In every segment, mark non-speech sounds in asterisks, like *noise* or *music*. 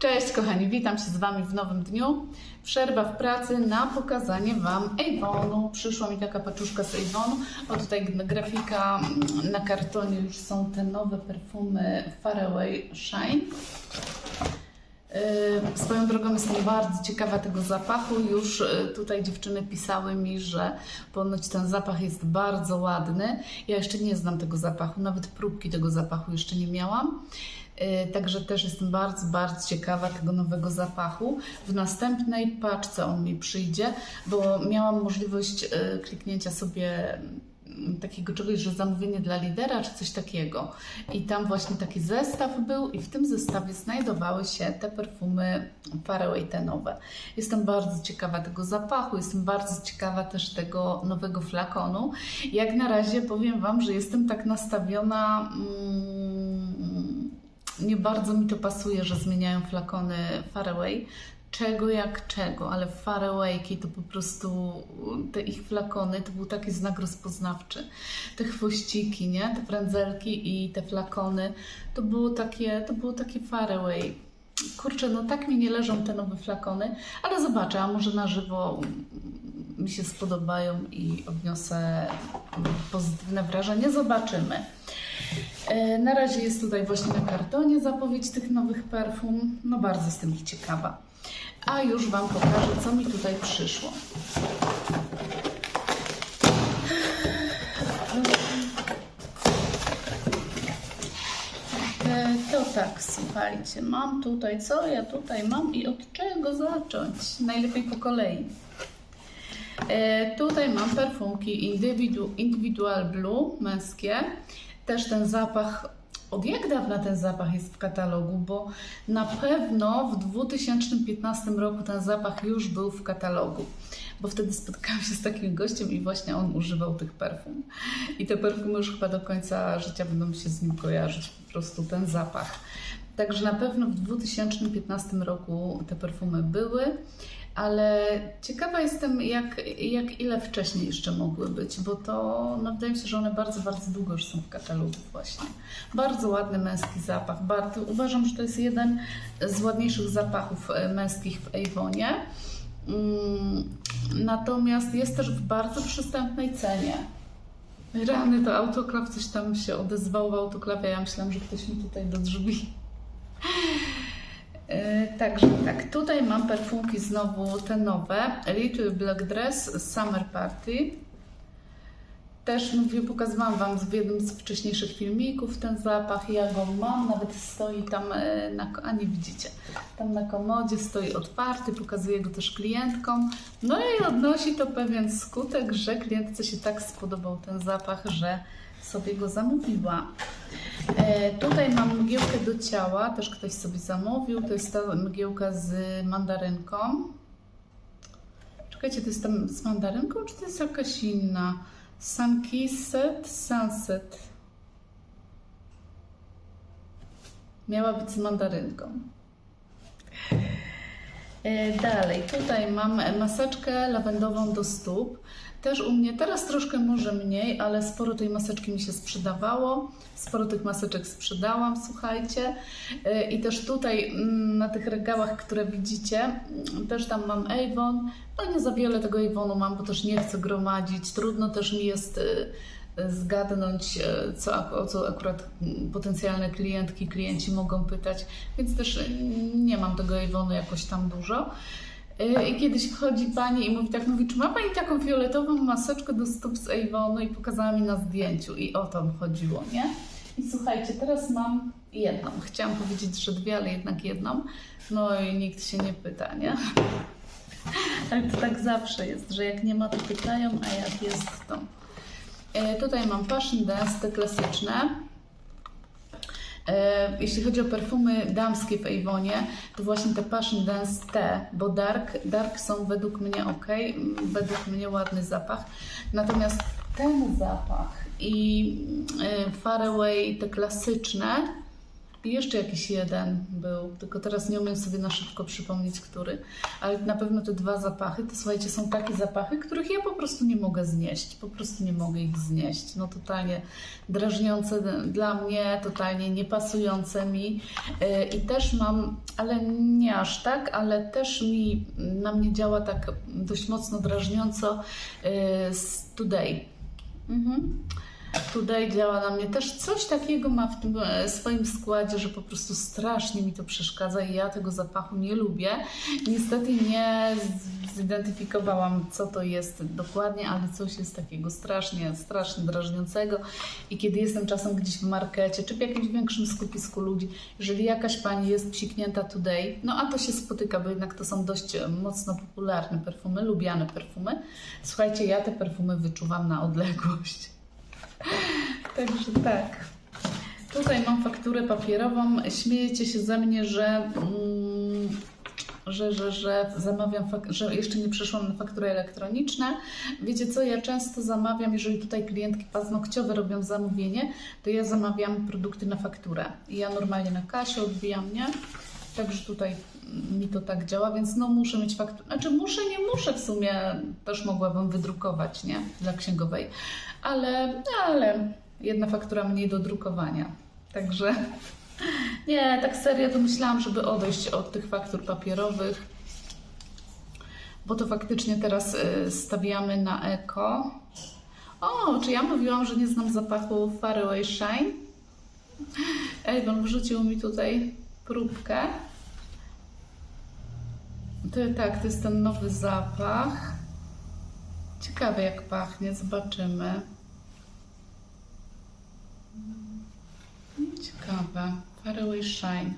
Cześć kochani, witam się z Wami w nowym dniu. Przerwa w pracy na pokazanie Wam Avonu. Przyszła mi taka paczuszka z Avonu. O tutaj grafika na kartonie już są te nowe perfumy Faraway Shine. Yy, Swoją drogą jestem bardzo ciekawa tego zapachu. Już yy, tutaj dziewczyny pisały mi, że ponoć ten zapach jest bardzo ładny. Ja jeszcze nie znam tego zapachu, nawet próbki tego zapachu jeszcze nie miałam. Yy, Także też jestem bardzo, bardzo ciekawa tego nowego zapachu. W następnej paczce on mi przyjdzie, bo miałam możliwość yy, kliknięcia sobie mm, takiego czegoś, że zamówienie dla lidera, czy coś takiego. I tam właśnie taki zestaw był i w tym zestawie znajdowały się te perfumy Faraway te nowe. Jestem bardzo ciekawa tego zapachu, jestem bardzo ciekawa też tego nowego flakonu. Jak na razie powiem Wam, że jestem tak nastawiona... Mm, nie bardzo mi to pasuje, że zmieniają flakony Faraway. Czego jak czego, ale Farawayki to po prostu te ich flakony to był taki znak rozpoznawczy. Te chwościki, nie? Te frędzelki i te flakony to było takie, to było takie Faraway. Kurczę, no tak mi nie leżą te nowe flakony, ale zobaczę, a może na żywo mi się spodobają i odniosę pozytywne wrażenie. Zobaczymy. E, Na razie jest tutaj właśnie na kartonie zapowiedź tych nowych perfum. No bardzo jestem ich ciekawa. A już Wam pokażę, co mi tutaj przyszło. E, To tak, słuchajcie, mam tutaj, co ja tutaj mam i od czego zacząć? Najlepiej po kolei. E, tutaj mam perfumki Individu, Individual Blue męskie. Też ten zapach, od jak dawna ten zapach jest w katalogu, bo na pewno w 2015 roku ten zapach już był w katalogu. Bo wtedy spotkałam się z takim gościem i właśnie on używał tych perfum. I te perfumy już chyba do końca życia będą się z nim kojarzyć, po prostu ten zapach. Także na pewno w 2015 roku te perfumy były, ale ciekawa jestem, jak, jak ile wcześniej jeszcze mogły być, bo to no, wydaje mi się, że one bardzo, bardzo długo już są w katalogu właśnie. Bardzo ładny męski zapach. Bardzo, uważam, że to jest jeden z ładniejszych zapachów e, męskich w Avonie. Mm, Natomiast jest też w bardzo przystępnej cenie. Rany, to autoklaw coś tam się odezwał w autoklawie. Ja myślałam, że ktoś mi tutaj do drzwi. E, Także tak, tutaj mam perfumki znowu te nowe. Little Black Dress Summer Party. Też mówię, pokazywałam Wam w jednym z wcześniejszych filmików ten zapach. Ja go mam, nawet stoi tam e, na, a nie widzicie, tam na komodzie stoi otwarty, pokazuję go też klientkom. No i odnosi to pewien skutek, że klientce się tak spodobał ten zapach, że sobie go zamówiła. E, tutaj mam mgiełkę do ciała, też ktoś sobie zamówił. To jest ta mgiełka z mandarynką. Czekajcie, to jest tam z mandarynką, czy to jest jakaś inna? Sunkissed Sunset. Miała być z mandarynką. E, Dalej, tutaj mam maseczkę lawendową do stóp. Też u mnie teraz troszkę może mniej, ale sporo tej maseczki mi się sprzedawało. Sporo tych maseczek sprzedałam, słuchajcie. E, I też tutaj mm, na tych regałach, które widzicie, mm, też tam mam Avon. No nie za wiele tego Avonu mam, bo też nie chcę gromadzić. Trudno też mi jest e, zgadnąć, e, co, o co akurat mm, potencjalne klientki, klienci mogą pytać, więc też nie mam tego Avonu jakoś tam dużo. E, I kiedyś wchodzi pani i mówi tak, mówi, czy ma pani taką fioletową maseczkę do stóp z Avonu i pokazała mi na zdjęciu i o to chodziło, nie? I słuchajcie, teraz mam jedną. Chciałam powiedzieć, że dwie, ale jednak jedną. No i nikt się nie pyta, nie? *laughs* Ale to tak zawsze jest, że jak nie ma, to pytają, a jak jest, to... E, tutaj mam Passion Dance, te klasyczne. E, Jeśli chodzi o perfumy damskie w Avonie, to właśnie te Passion Dance te, bo Dark, Dark są według mnie ok, według mnie ładny zapach. Natomiast ten zapach i e, Faraway, te klasyczne, I jeszcze jakiś jeden był, tylko teraz nie umiem sobie na szybko przypomnieć, który. Ale na pewno te dwa zapachy, to słuchajcie, są takie zapachy, których ja po prostu nie mogę znieść. Po prostu nie mogę ich znieść. No totalnie drażniące dla mnie, totalnie niepasujące mi. Yy, I też mam, ale nie aż tak, ale też mi na mnie działa tak dość mocno drażniąco yy, z Today. Mhm. Today działa na mnie też coś takiego ma w tym e, swoim składzie, że po prostu strasznie mi to przeszkadza i ja tego zapachu nie lubię. Niestety nie zidentyfikowałam, co to jest dokładnie, ale coś jest takiego strasznie, strasznie drażniącego. I kiedy jestem czasem gdzieś w markecie czy w jakimś większym skupisku ludzi, jeżeli jakaś pani jest psiknięta Today, no a to się spotyka, bo jednak to są dość e, mocno popularne perfumy, lubiane perfumy. Słuchajcie, ja te perfumy wyczuwam na odległość. *laughs* Także tak. Tutaj mam fakturę papierową. Śmiejecie się ze mnie, że, mm, że, że, że zamawiam, że jeszcze nie przeszłam na faktury elektroniczne. Wiecie co, ja często zamawiam, jeżeli tutaj klientki paznokciowe robią zamówienie, to ja zamawiam produkty na fakturę. I ja normalnie na kasie odbijam, nie? Także tutaj mi to tak działa, więc no muszę mieć fakturę. Znaczy muszę, nie muszę w sumie, też mogłabym wydrukować, nie? Dla księgowej. Ale, ale jedna faktura mniej do drukowania. Także *laughs* nie, tak serio to myślałam, żeby odejść od tych faktur papierowych, bo to faktycznie teraz y, stawiamy na eko. O, czy ja mówiłam, że nie znam zapachu Faraway Shine? Ejwan wrzucił mi tutaj próbkę. To tak, to jest ten nowy zapach. Ciekawe jak pachnie, zobaczymy. Mm, Ciekawe. Faraway Shine.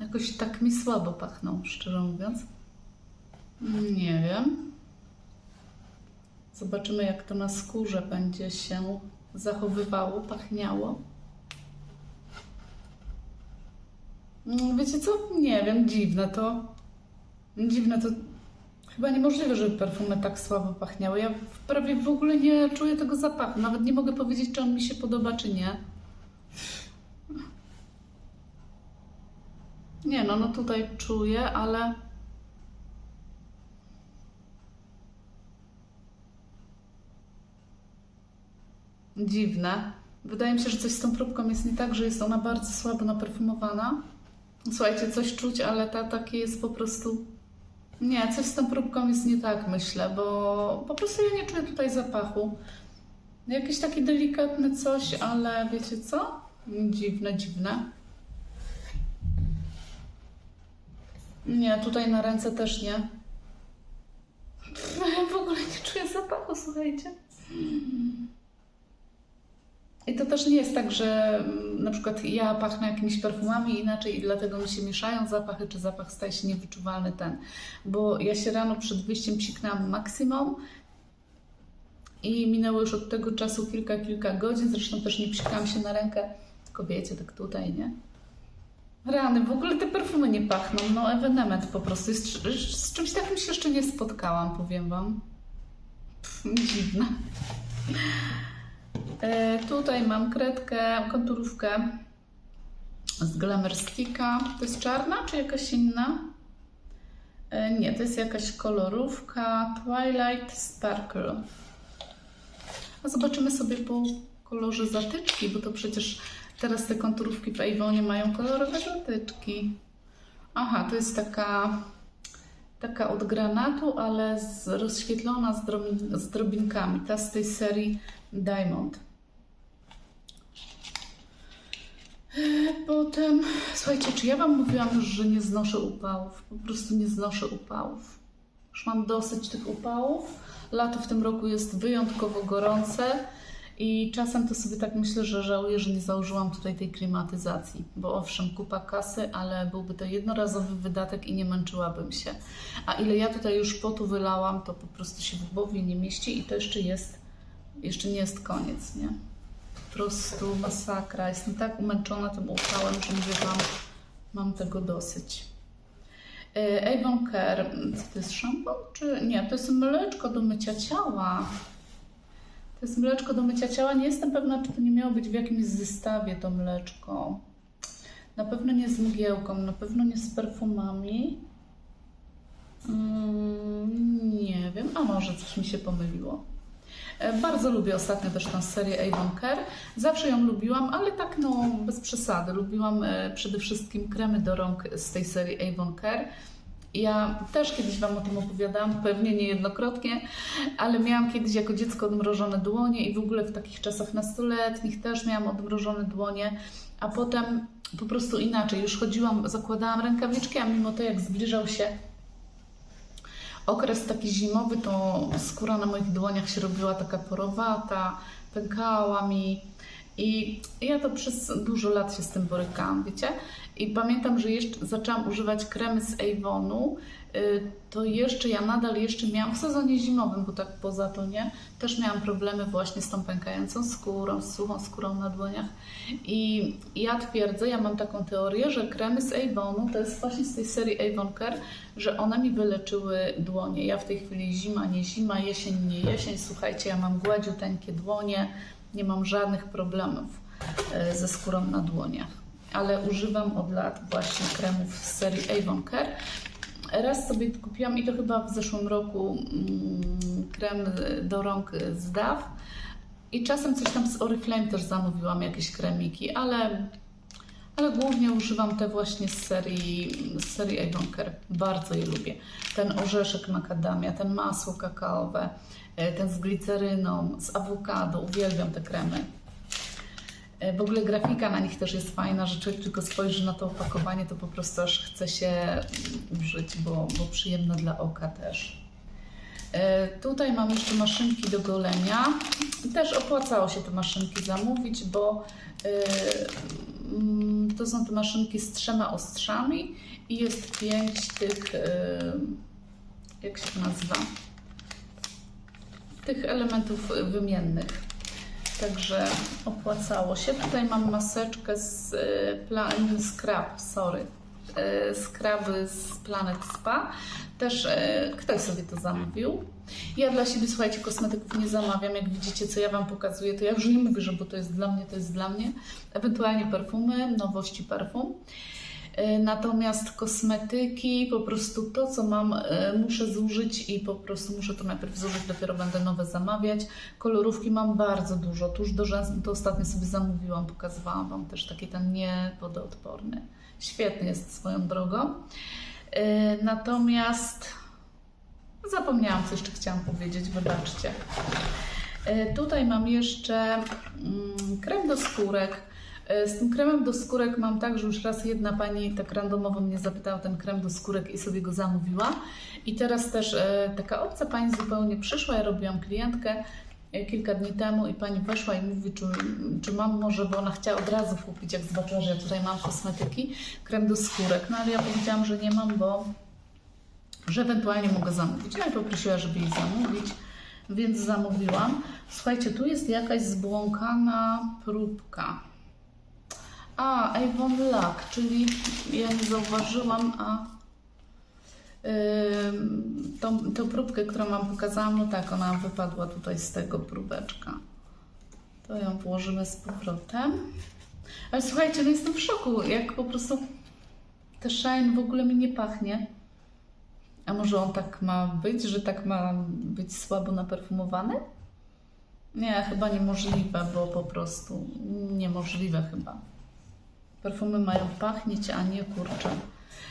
Jakoś tak mi słabo pachną, szczerze mówiąc. Nie wiem. Zobaczymy, jak to na skórze będzie się zachowywało, pachniało. Mm, Wiecie co? Nie wiem, dziwne to. Dziwne to. Chyba niemożliwe, żeby perfumy tak słabo pachniały. Ja prawie w ogóle nie czuję tego zapachu. Nawet nie mogę powiedzieć, czy on mi się podoba, czy nie. Nie, no, no tutaj czuję, ale. Dziwne. Wydaje mi się, że coś z tą próbką jest nie tak, że jest ona bardzo słabo naperfumowana. Słuchajcie, coś czuć, ale ta takie jest po prostu. Nie, coś z tą próbką jest nie tak, myślę, bo po prostu ja nie czuję tutaj zapachu. Jakiś taki delikatny coś, ale wiecie co? Dziwne, dziwne. Nie, tutaj na ręce też nie. *laughs* W ogóle nie czuję zapachu, słuchajcie. I to też nie jest tak, że mm, na przykład ja pachnę jakimiś perfumami inaczej i dlatego mi się mieszają zapachy, czy zapach staje się niewyczuwalny ten. Bo ja się rano przed wyjściem psiknęłam maksimum i minęło już od tego czasu kilka, kilka godzin. Zresztą też nie psikałam się na rękę, tylko wiecie, tak tutaj, nie? Rany, w ogóle te perfumy nie pachną. No, ewenement po prostu. Jest, z czymś takim się jeszcze nie spotkałam, powiem Wam. Pff, dziwne. E, tutaj mam kredkę, konturówkę z Glamour Sticka. To jest czarna czy jakaś inna? E, nie, to jest jakaś kolorówka Twilight Sparkle. A zobaczymy sobie po kolorze zatyczki, bo to przecież teraz te konturówki w Avonie mają kolorowe zatyczki. Aha, to jest taka, taka od granatu, ale z, rozświetlona z, drobin, z drobinkami. Ta z tej serii Diamond. E, Potem, słuchajcie, czy ja Wam mówiłam że nie znoszę upałów? Po prostu nie znoszę upałów. Już mam dosyć tych upałów. Lato w tym roku jest wyjątkowo gorące i czasem to sobie tak myślę, że żałuję, że nie założyłam tutaj tej klimatyzacji, bo owszem, kupa kasy, ale byłby to jednorazowy wydatek i nie męczyłabym się. A ile ja tutaj już potu wylałam, to po prostu się w głowie nie mieści i to jeszcze jest, jeszcze nie jest koniec, nie? Po prostu masakra. Jestem tak umęczona tym upałem, że mówię Wam, mam tego dosyć. E, Avon Care, to jest szampon? Czy nie? To jest mleczko do mycia ciała. To jest mleczko do mycia ciała. Nie jestem pewna, czy to nie miało być w jakimś zestawie to mleczko. Na pewno nie z mgiełką, na pewno nie z perfumami. Mm, nie wiem, a może coś mi się pomyliło. E, Bardzo lubię ostatnio też tę serię Avon Care. Zawsze ją lubiłam, ale tak no bez przesady. Lubiłam e, przede wszystkim kremy do rąk z tej serii Avon Care. Ja też kiedyś Wam o tym opowiadałam, pewnie niejednokrotnie, ale miałam kiedyś jako dziecko odmrożone dłonie i w ogóle w takich czasach nastoletnich też miałam odmrożone dłonie, a potem po prostu inaczej. Już chodziłam, zakładałam rękawiczki, a mimo to jak zbliżał się okres taki zimowy, to skóra na moich dłoniach się robiła taka porowata, pękała mi. I ja to przez dużo lat się z tym borykałam, wiecie? I pamiętam, że jeszcze zaczęłam używać kremy z Avonu, y, to jeszcze ja nadal jeszcze miałam w sezonie zimowym, bo tak poza to nie, też miałam problemy właśnie z tą pękającą skórą, z suchą skórą na dłoniach. I ja twierdzę, ja mam taką teorię, że kremy z Avonu, to jest właśnie z tej serii Avon Care, że one mi wyleczyły dłonie. Ja w tej chwili zima, nie zima, jesień, nie jesień. Słuchajcie, ja mam gładziuteńkie dłonie, nie mam żadnych problemów e, ze skórą na dłoniach. Ale używam od lat właśnie kremów z serii Avon Care. Raz sobie kupiłam i to chyba w zeszłym roku mm, krem do rąk z DAW. I czasem coś tam z Oriflame też zamówiłam, jakieś kremiki, ale, ale głównie używam te właśnie z serii, z serii Avon Care. Bardzo je lubię. Ten orzeszek makadamia, ten masło kakaowe, ten z gliceryną, z awokado. Uwielbiam te kremy. E, W ogóle grafika na nich też jest fajna, że człowiek tylko spojrzy na to opakowanie, to po prostu aż chce się użyć, bo, bo przyjemne dla oka też. E, Tutaj mam jeszcze maszynki do golenia. Też opłacało się te maszynki zamówić, bo e, mm, to są te maszynki z trzema ostrzami i jest pięć tych, e, jak się to nazywa, tych elementów wymiennych. Także opłacało się. Tutaj mam maseczkę z e, plan, scrub, sorry. e, Skraby z Planet Spa. Też e, ktoś sobie to zamówił. Ja dla siebie, słuchajcie, kosmetyków nie zamawiam. Jak widzicie, co ja Wam pokazuję, to ja już nie mówię, że bo to jest dla mnie, to jest dla mnie. Ewentualnie perfumy, nowości perfum. E, Natomiast kosmetyki, po prostu to, co mam, e, muszę zużyć i po prostu muszę to najpierw zużyć, dopiero będę nowe zamawiać. Kolorówki mam bardzo dużo. Tuż do rzęs, to ostatnio sobie zamówiłam, pokazywałam Wam też taki ten niewodoodporny. Świetny jest swoją drogą. E, Natomiast zapomniałam, co jeszcze chciałam powiedzieć, wybaczcie. Tutaj mam jeszcze mm, krem do skórek. E, Z tym kremem do skórek mam tak, że już raz jedna pani tak randomowo mnie zapytała ten krem do skórek i sobie go zamówiła. I teraz też e, taka obca pani zupełnie przyszła, ja robiłam klientkę e, kilka dni temu i pani weszła i mówi, czy, czy mam może, bo ona chciała od razu kupić, jak zobaczyła, że ja tutaj mam kosmetyki, krem do skórek. No ale ja powiedziałam, że nie mam, bo że ewentualnie mogę zamówić. No i poprosiła, żeby jej zamówić, więc zamówiłam. Słuchajcie, tu jest jakaś zbłąkana próbka. A, Avon Lack, czyli ja nie zauważyłam, a ym, tą, tą próbkę, którą Wam pokazałam, no tak, ona wypadła tutaj z tego próbeczka. To ją włożymy z powrotem. Ale słuchajcie, no jestem w szoku, jak po prostu ten shine w ogóle mi nie pachnie. A może on tak ma być, że tak ma być słabo naperfumowany? Nie, chyba niemożliwe, bo po prostu niemożliwe chyba. Perfumy mają pachnieć, a nie kurczę.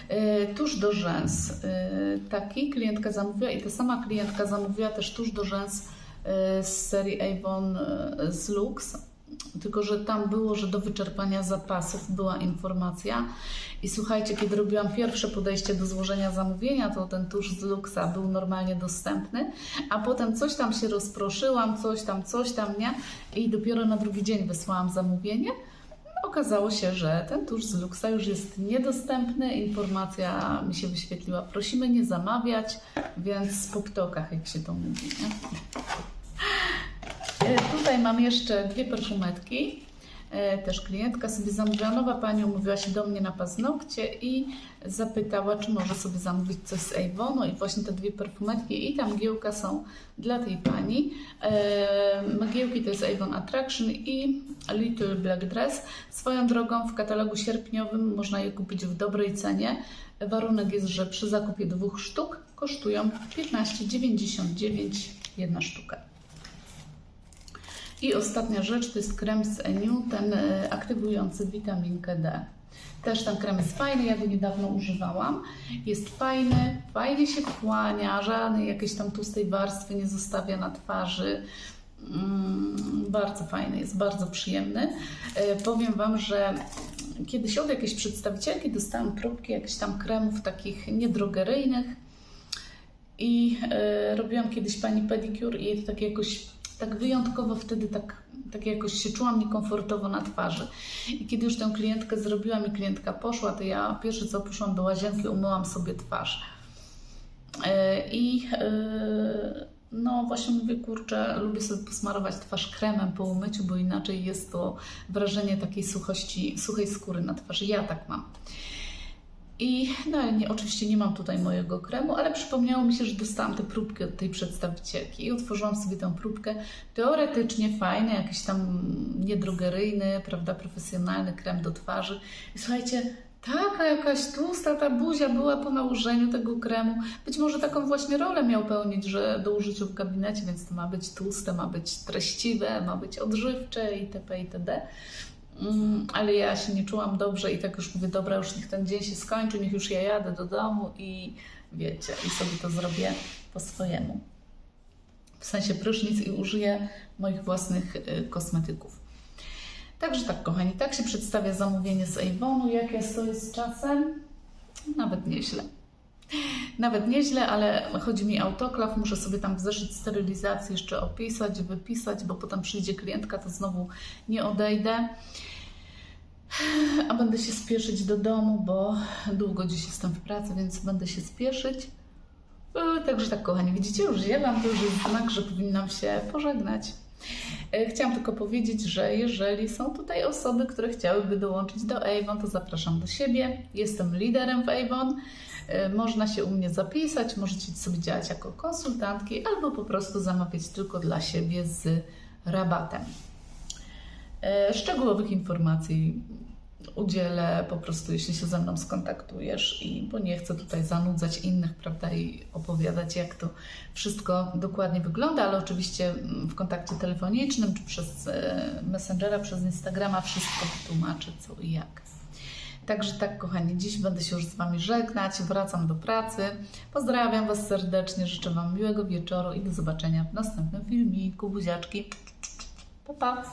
Yy, tusz do rzęs. Yy, taki klientka zamówiła i ta sama klientka zamówiła też tusz do rzęs yy, z serii Avon z Lux. Tylko, że tam było, że do wyczerpania zapasów była informacja. I słuchajcie, kiedy robiłam pierwsze podejście do złożenia zamówienia, to ten tusz z Luxa był normalnie dostępny, a potem coś tam się rozproszyłam, coś tam, coś tam, nie? I dopiero na drugi dzień wysłałam zamówienie. Okazało się, że ten tusz z Luxa już jest niedostępny. Informacja mi się wyświetliła. Prosimy nie zamawiać, więc po ptokach, jak się to mówi. Nie? E, Tutaj mam jeszcze dwie perfumetki. E, Też klientka sobie zamówiła, pani umówiła się do mnie na paznokcie i zapytała, czy może sobie zamówić coś z Avonu i właśnie te dwie perfumetki i ta mgiełka są dla tej pani. E, Mgiełki to jest Avon Attraction i Little Black Dress. Swoją drogą w katalogu sierpniowym można je kupić w dobrej cenie. Warunek jest, że przy zakupie dwóch sztuk kosztują 15,99 jedna sztuka. I ostatnia rzecz to jest krem z Eniu, ten e, aktywujący witaminkę D. Też ten krem jest fajny, ja go niedawno używałam. Jest fajny, fajnie się wchłania, żadnej jakiejś tam tłustej warstwy nie zostawia na twarzy. Mm, bardzo fajny, jest bardzo przyjemny. E, Powiem Wam, że kiedyś od jakiejś przedstawicielki dostałam próbki jakichś tam kremów takich niedrogeryjnych i e, robiłam kiedyś pani pedicure i to tak jakoś tak wyjątkowo wtedy tak, tak jakoś się czułam niekomfortowo na twarzy. I kiedy już tę klientkę zrobiłam i klientka poszła, to ja pierwsze co poszłam do łazienki, umyłam sobie twarz. E, I e, no właśnie mówię, kurczę, lubię sobie posmarować twarz kremem po umyciu, bo inaczej jest to wrażenie takiej suchości, suchej skóry na twarzy. Ja tak mam. I no, nie, oczywiście nie mam tutaj mojego kremu, ale przypomniało mi się, że dostałam tę próbkę od tej przedstawicielki i otworzyłam sobie tę próbkę. Teoretycznie fajny, jakiś tam niedrogeryjny, prawda, profesjonalny krem do twarzy. I słuchajcie, taka jakaś tłusta ta buzia była po nałożeniu tego kremu. Być może taką właśnie rolę miał pełnić, że do użycia w gabinecie, więc to ma być tłuste, ma być treściwe, ma być odżywcze itp. itd. Mm, ale ja się nie czułam dobrze i tak już mówię, dobra, już niech ten dzień się skończy, niech już ja jadę do domu i wiecie, i sobie to zrobię po swojemu. W sensie prysznic i użyję moich własnych y, kosmetyków. Także tak, kochani, tak się przedstawia zamówienie z Avonu. Jak ja stoję z czasem? Nawet nieźle. Nawet nieźle, ale chodzi mi autoklaw. Muszę sobie tam w zeszyt sterylizacji jeszcze opisać, wypisać, bo potem przyjdzie klientka, to znowu nie odejdę. A będę się spieszyć do domu, bo długo dziś jestem w pracy, więc będę się spieszyć. E, Także tak, kochani, widzicie, już ziewam, to już jest znak, że powinnam się pożegnać. E, Chciałam tylko powiedzieć, że jeżeli są tutaj osoby, które chciałyby dołączyć do Avon, to zapraszam do siebie. Jestem liderem w Avon. E, Można się u mnie zapisać, możecie sobie działać jako konsultantki albo po prostu zamawiać tylko dla siebie z rabatem. E, Szczegółowych informacji udzielę po prostu, jeśli się ze mną skontaktujesz, i bo nie chcę tutaj zanudzać innych, prawda, i opowiadać, jak to wszystko dokładnie wygląda, ale oczywiście mm, w kontakcie telefonicznym czy przez e, Messengera, przez Instagrama wszystko wytłumaczę, co i jak. Także tak, kochani, dziś będę się już z Wami żegnać, wracam do pracy. Pozdrawiam Was serdecznie, życzę Wam miłego wieczoru i do zobaczenia w następnym filmiku. Buziaczki. Pa, pa.